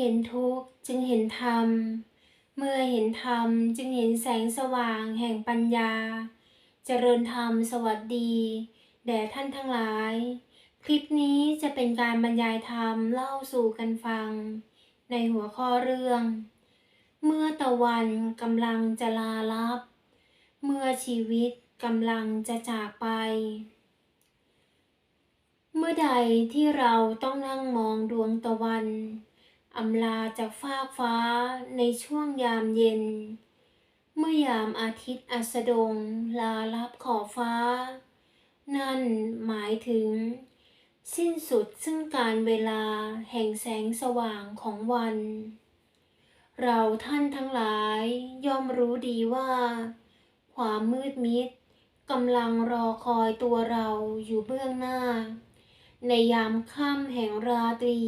เห็นทุกข์จึงเห็นธรรม เมื่อเห็นธรรมจึงเห็นแสงสว่างแห่งปัญญา เจริญธรรมสวัสดี แด่ท่านทั้งหลาย คลิปนี้จะเป็นการบรรยายธรรมเล่าสู่กันฟัง ในหัวข้อเรื่อง เมื่อตะวันกำลังจะลาลับ เมื่อชีวิตกำลังจะจากไป เมื่อใดที่เราต้องนั่งมองดวงตะวัน อำลาจากฟากฟ้าในช่วงยามเย็น เมื่อยามอาทิตย์อัสดงลาลับขอบฟ้า นั่นหมายถึง สิ้นสุดซึ่งการเวลาแห่งแสงสว่างของวัน เราท่านทั้งหลายย่อมรู้ดีว่า ความมืดมิดกำลังรอคอยตัวเราอยู่เบื้องหน้า ในยามค่ำแห่งราตรี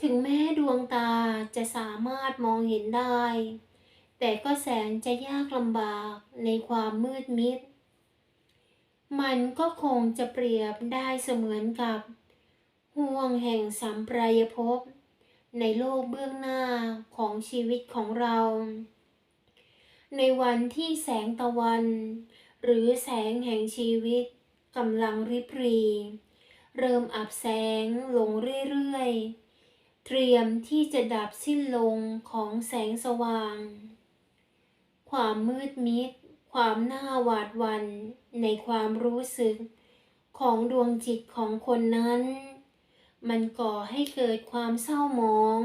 ถึงแม้ดวงตาจะสามารถมองเห็นได้ แต่ก็แสนจะยากลำบากในความมืดมิด มันก็คงจะเปรียบได้เสมือนกับห่วงแห่งสัมปรายภพในโลกเบื้องหน้าของชีวิตของเรา ในวันที่แสงตะวัน หรือแสงแห่งชีวิตกำลังริบรี เริ่มอับแสงลงเรื่อยๆ เตรียมที่จะดับสิ้นลงของแสงสว่าง ความมืดมิด ความน่าหวาดหวั่นในความรู้สึกของดวงจิตของคนนั้น มันก่อให้เกิดความเศร้าหมอง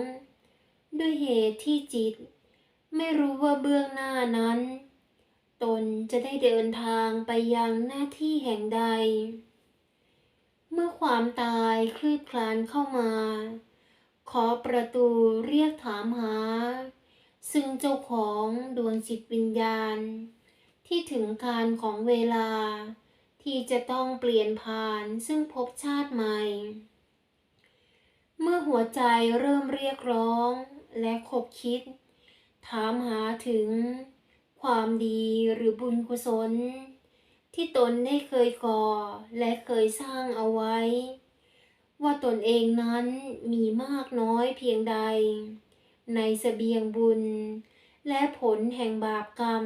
ด้วยเหตุที่จิต ไม่รู้ว่าเบื้องหน้านั้น ตนจะได้เดินทางไปยังหน้าที่แห่งใด เมื่อความตายคลืบคลานเข้ามา ขอประตูเรียกถามหา ซึ่งเจ้าของดวงจิตวิญญาณ ที่ถึงการของเวลา ที่จะต้องเปลี่ยนผ่านซึ่งภพชาติใหม่ เมื่อหัวใจเริ่มเรียกร้องและขบคิด ถามหาถึง ความดีหรือบุญกุศล ที่ตนได้เคยก่อและเคยสร้างเอาไว้ ว่าตนเองนั้นมีมากน้อยเพียงใด ในเสบียงบุญ และผลแห่งบาปกรรม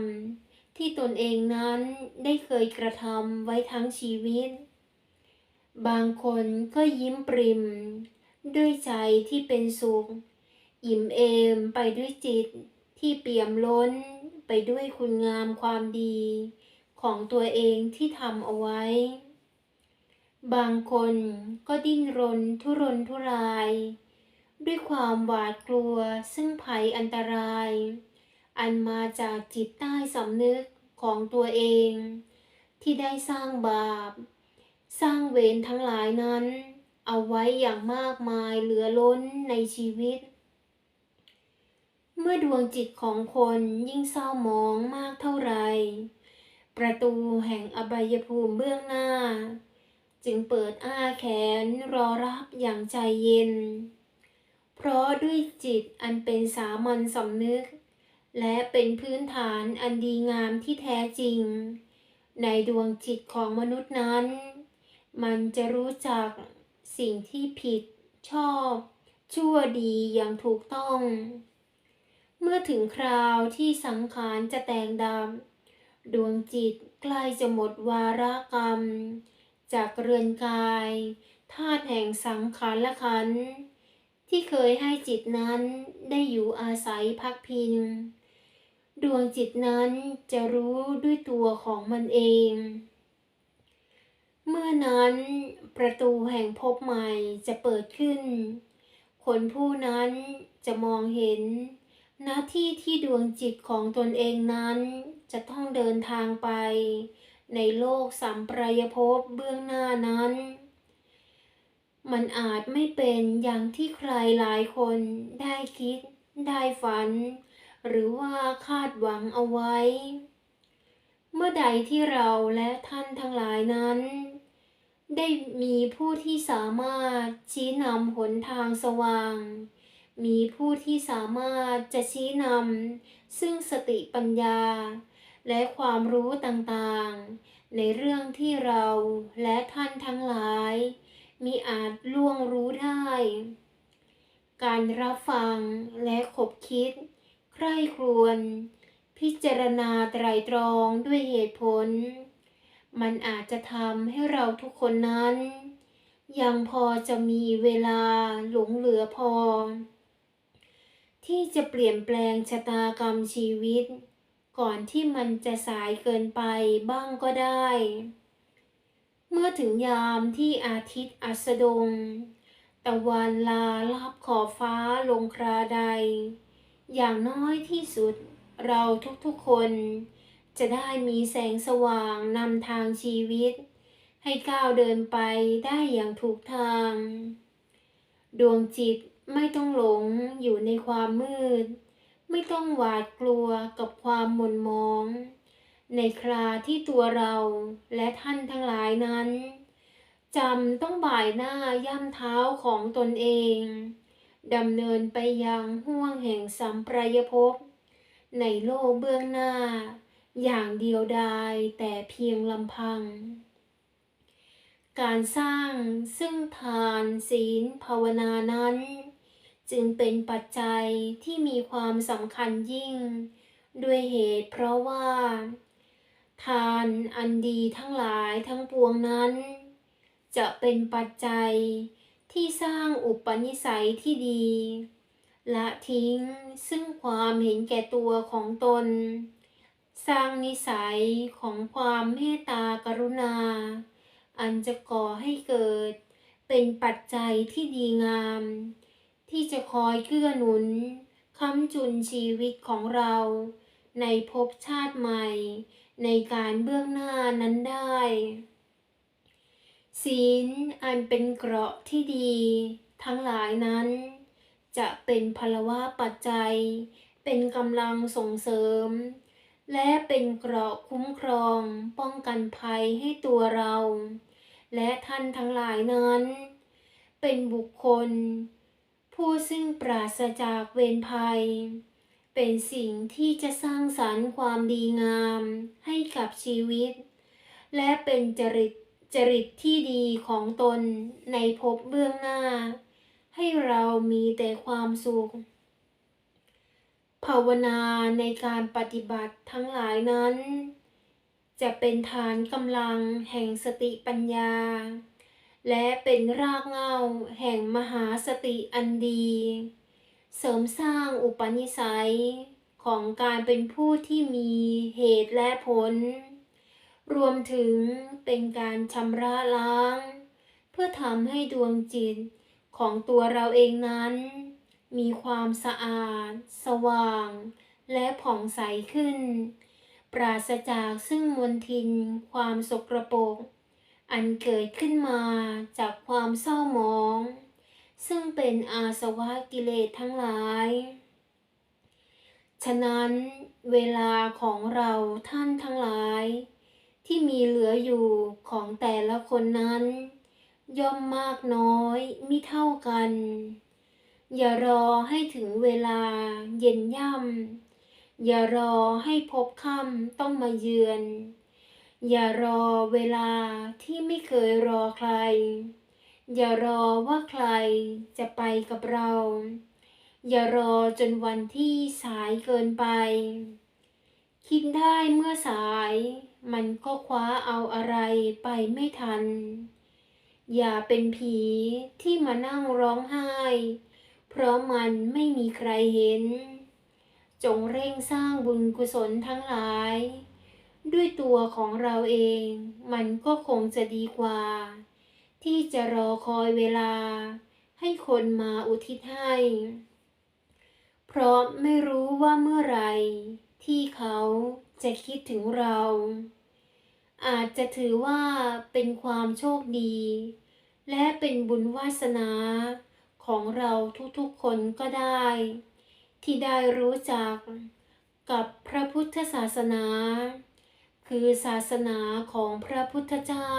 ที่ตนเองนั้นได้เคยกระทำไว้ทั้งชีวิต บางคนก็ยิ้มปริม ด้วยใจที่เป็นสุข อิ่มเอมไปด้วยจิตที่เปี่ยมล้นไปด้วยคุณงามความดี ของตัวเองที่ทำเอาไว้ บางคนก็ดิ้นรนทุรนทุราย ด้วยความหวาดกลัวซึ่งภัยอันตราย อันมาจากจิตใต้สำนึกของตัวเอง ที่ได้สร้างบาป สร้างเวรทั้งหลายนั้น เอาไว้อย่างมากมายเหลือล้นในชีวิต เมื่อดวงจิตของคนยิ่งเศร้าหมองมากเท่าไรประตูแห่งอบายภูมิเบื้องหน้า จึงเปิดอ้าแขนรอรับอย่างใจเย็น เพราะด้วยจิตอันเป็นสามัญสำนึก และเป็นพื้นฐานอันดีงามที่แท้จริง ในดวงจิตของมนุษย์นั้น มันจะรู้จักสิ่งที่ผิดชอบ ชั่วดีอย่างถูกต้อง เมื่อถึงคราวที่สังขารจะแตกดับ ดวงจิตใกล้จะหมดวาระกรรม จากเรือนกายธาตุแห่งสังขารละขันธ์ที่เคยให้จิตนั้นได้อยู่อาศัยพักพิง ดวงจิตนั้นจะรู้ด้วยตัวของมันเอง เมื่อนั้นประตูแห่งภพใหม่จะเปิดขึ้น คนผู้นั้นจะมองเห็นหน้าที่ที่ดวงจิตของตนเองนั้นจะต้องเดินทางไป ในโลกสัมปรายภพเบื้องหน้านั้น มันอาจไม่เป็นอย่างที่ใครหลายคนได้คิด ได้ฝัน หรือว่าคาดหวังเอาไว้ เมื่อใดที่เราและท่านทั้งหลายนั้น ได้มีผู้ที่สามารถชี้นำหนทางสว่างมีผู้ที่สามารถจะชี้นำซึ่งสติปัญญา และความรู้ต่างๆ ในเรื่องที่เราและท่านทั้งหลาย มีอาจล่วงรู้ได้ การรับฟังและขบคิด ใคร่ครวญพิจารณาไตรตรองด้วยเหตุผล มันอาจจะทำให้เราทุกคนนั้น ยังพอจะมีเวลาหลงเหลือพอ ที่จะเปลี่ยนแปลงชะตากรรมชีวิต ก่อนที่มันจะสายเกินไปบ้างก็ได้ เมื่อถึงยามที่อาทิตย์อัสดง ตะวันลาลับขอบฟ้าลงคราใด อย่างน้อยที่สุดเราทุกๆคน จะได้มีแสงสว่างนำทางชีวิต ให้ก้าวเดินไปได้อย่างถูกทาง ดวงจิตไม่ต้องหลงอยู่ในความมืด ไม่ต้องหวาดกลัวกับความหม่นมอง ในคราที่ตัวเราและท่านทั้งหลายนั้นจำต้องบ่ายหน้าย่ำเท้าของตนเองดำเนินไปยังห้วงแห่งสัมปรายภพในโลกเบื้องหน้า อย่างเดียวดายแต่เพียงลำพัง การสร้างซึ่งทานศีลภาวนานั้น จึงเป็นปัจจัยที่มีความสำคัญยิ่ง ด้วยเหตุเพราะว่า ทานอันดีทั้งหลายทั้งปวงนั้น จะเป็นปัจจัยที่สร้างอุปนิสัยที่ดี ละทิ้งซึ่งความเห็นแก่ตัวของตน สร้างนิสัยของความเมตตากรุณา อันจะก่อให้เกิดเป็นปัจจัยที่ดีงาม ที่จะคอยเกื้อหนุนค้ำจุนชีวิตของเรา ในภพชาติใหม่ ในการเบื้องหน้านั้นได้ ศีลอันเป็นเกราะที่ดี ทั้งหลายนั้น จะเป็นพลวะปัจจัย เป็นกำลังส่งเสริม และเป็นเกราะคุ้มครองป้องกันภัยให้ตัวเรา และท่านทั้งหลายนั้น เป็นบุคคล ผู้ซึ่งปราศจากเวรภัย เป็นสิ่งที่จะสร้างสรรค์ความดีงามให้กับชีวิต และเป็นจริตจริตที่ดีของตนในภพเบื้องหน้า ให้เรามีแต่ความสุข ภาวนาในการปฏิบัติทั้งหลายนั้น จะเป็นฐานกำลังแห่งสติปัญญา และเป็นรากเหง้าแห่งมหาสติอันดี เสริมสร้างอุปนิสัยของการเป็นผู้ที่มีเหตุและผล รวมถึงเป็นการชำระล้าง เพื่อทำให้ดวงจิตของตัวเราเองนั้น มีความสะอาด สว่าง และผ่องใสขึ้น ปราศจากซึ่งมลทินความสกรปรก อันเกิดขึ้นมาจากความเศร้าหมอง ซึ่งเป็นอาสวะกิเลสทั้งหลาย ฉะนั้นเวลาของเราท่านทั้งหลาย ที่มีเหลืออยู่ของแต่ละคนนั้น ย่อมมากน้อยมิเท่ากัน อย่ารอให้ถึงเวลาเย็นย่ำอย่ารอให้พบค่ำต้องมาเยือน อย่ารอเวลาที่ไม่เคยรอใคร อย่ารอว่าใครจะไปกับเรา อย่ารอจนวันที่สายเกินไป คิดได้เมื่อสาย มันก็คว้าเอาอะไรไปไม่ทัน อย่าเป็นผีที่มานั่งร้องไห้ เพราะมันไม่มีใครเห็น จงเร่งสร้างบุญกุศลทั้งหลาย ด้วยตัวของเราเองมันก็คงจะดีกว่า ที่จะรอคอยเวลา ให้คนมาอุทิศให้ เพราะไม่รู้ว่าเมื่อไรที่เขาจะคิดถึงเรา อาจจะถือว่าเป็นความโชคดี และเป็นบุญวาสนาของเราทุกๆคนก็ได้ ที่ได้รู้จักกับพระพุทธศาสนา คือศาสนาของพระพุทธเจ้า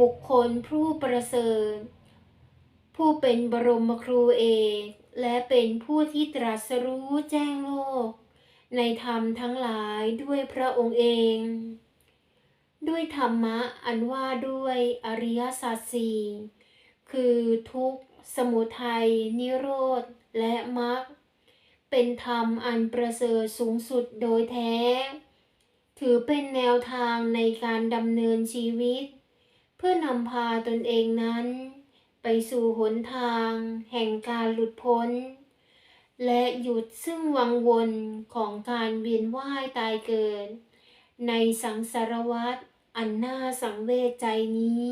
บุคคลผู้ประเสริฐ ผู้เป็นบรมครูเอกและเป็นผู้ที่ตรัสรู้แจ้งโลก ในธรรมทั้งหลายด้วยพระองค์เอง ด้วยธรรมะอันว่าด้วยอริยสัจสี่คือทุกข์ สมุทัย นิโรธ และมรรคเป็นธรรมอันประเสริฐสูงสุดโดยแท้ ถือเป็นแนวทางในการดำเนินชีวิต เพื่อนำพาตนเองนั้น ไปสู่หนทาง แห่งการหลุดพ้น และหยุดซึ่งวังวนของการเวียนว่ายตายเกิด ในสังสารวัฏอันน่าสังเวชใจนี้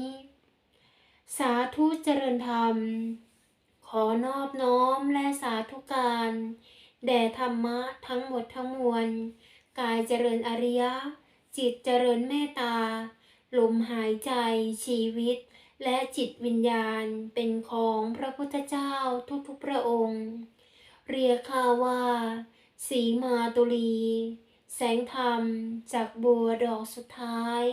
สาธุเจริญธรรม ขอนอบน้อมและสาธุการ แด่ธรรมะทั้งหมดทั้งมวล กายเจริญอริยะ จิตเจริญเมตตา ลมหายใจ ชีวิต และจิตวิญญาณเป็นของพระพุทธเจ้าทุกๆพระองค์ เรียกข้าว่า สีมาตุลี แสงธรรมจากบัวดอกสุดท้าย